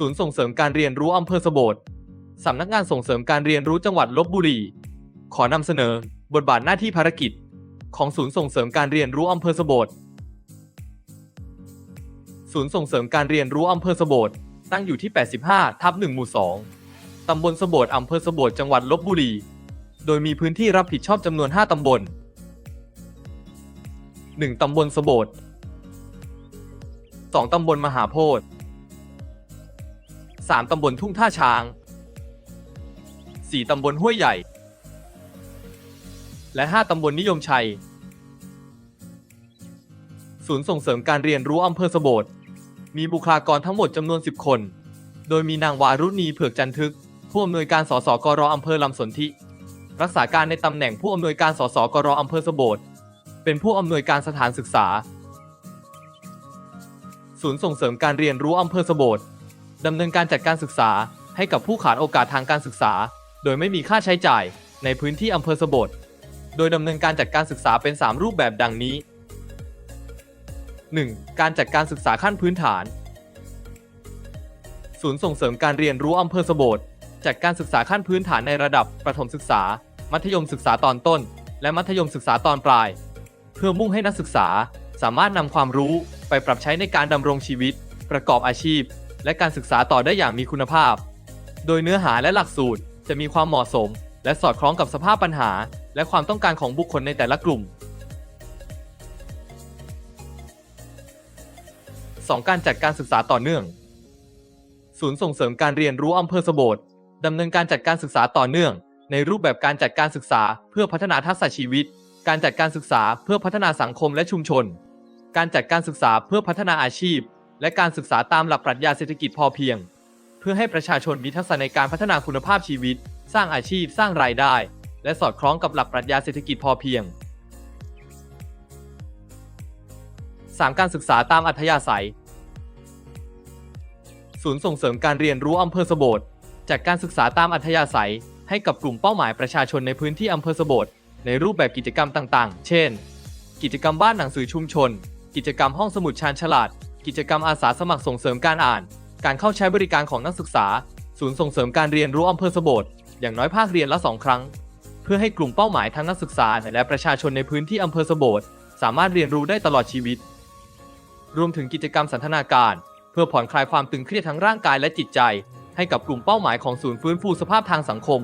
ศูนย์ส่งเสริมการเรียนรู้อำเภอสบดสำนักงานส่งเสริมการเรียนรู้จังหวัดลบบุรี ขอนำเสนอ บทบาทหน้าที่ภารกิจ ของศูนย์ส่งเสริมการเรียนรู้อำเภอสบดศูนย์ส่งเสริมการเรียนรู้อำเภอสบดตั้งอยู่ที่ 85 ทับ1หมู่ 2 ตำบลสบดอำเภอสบดจังหวัดลบบุรี โดยมีพื้นที่รับผิดชอบจำนวน 5 ตำบล 1 ตำบลสบด2 ตำบลมหาโพธิ์ 3 ตำบลทุ่งท่าช้าง 4 ตำบลห้วยใหญ่ และ 5 ตำบลนิยมชัย ศูนย์ส่งเสริมการเรียนรู้อำเภอสบดมีบุคลากรทั้งหมดจำนวน 10 คน โดยมีนางวารุณีเผือกจันทึก ผู้อำนวยการสสกรอำเภอลำสนธิ รักษาการในตำแหน่งผู้อำนวยการสสกรอำเภอสบดเป็นผู้อำนวยการสถานศึกษา ศูนย์ส่งเสริมการเรียนรู้อำเภอสบด ดำเนินการจัดการศึกษาให้กับผู้ขาดโอกาสทางการศึกษา โดยไม่มีค่าใช้จ่ายในพื้นที่อำเภอสบดโดยดำเนินการจัดการศึกษาเป็น 3 รูปแบบดังนี้ 1. การจัดการศึกษาขั้นพื้นฐาน ศูนย์ส่งเสริมการเรียนรู้อำเภอสบดจัดการศึกษาขั้นพื้นฐานในระดับประถมศึกษา มัธยมศึกษาตอนต้น และมัธยมศึกษาตอนปลาย เพื่อมุ่งให้นักศึกษาสามารถนำความรู้ไปปรับใช้ในการดำรงชีวิต ประกอบอาชีพ และการศึกษาต่อได้อย่างมีคุณภาพ โดยเนื้อหาและหลักสูตรจะมีความเหมาะสม และสอดคล้องกับสภาพปัญหา และความต้องการของบุคคลในแต่ละกลุ่ม 2. การจัดการศึกษาต่อเนื่อง ศูนย์ส่งเสริมการเรียนรู้อำเภอสบดดำเนินการจัดการศึกษาต่อเนื่อง ในรูปแบบการจัดการศึกษาเพื่อพัฒนาทักษะชีวิต การจัดการศึกษาเพื่อพัฒนาสังคมและชุมชน การจัดการศึกษาเพื่อพัฒนาอาชีพ และการศึกษาตามหลักปรัชญาเศรษฐกิจพอเพียง เพื่อให้ประชาชนมีทักษะในการพัฒนาคุณภาพชีวิต สร้างอาชีพ สร้างรายได้ และสอดคล้องกับหลักปรัชญาเศรษฐกิจพอเพียง 3. การศึกษาตามอัธยาศัย ศูนย์ส่งเสริมการเรียนรู้อำเภอสบดจัดการศึกษาตามอัธยาศัย ให้กับกลุ่มเป้าหมายประชาชนในพื้นที่อำเภอสบดในรูปแบบกิจกรรมต่าง ๆ เช่น กิจกรรมบ้านหนังสือชุมชน กิจกรรมห้องสมุดชาญฉลาด กิจกรรมอาสาสมัครส่งเสริมการอ่าน การเข้าใช้บริการของนักศึกษา ศูนย์ส่งเสริมการเรียนรู้อำเภอสบดอย่างน้อยภาคเรียนละสองครั้ง เพื่อให้กลุ่มเป้าหมายทั้งนักศึกษาและประชาชนในพื้นที่อำเภอสบดสามารถเรียนรู้ได้ตลอดชีวิต รวมถึงกิจกรรมสันทนาการ เพื่อผ่อนคลายความตึงเครียดทั้งร่างกายและจิตใจ ให้กับกลุ่มเป้าหมายของศูนย์ฟื้นฟูสภาพทางสังคม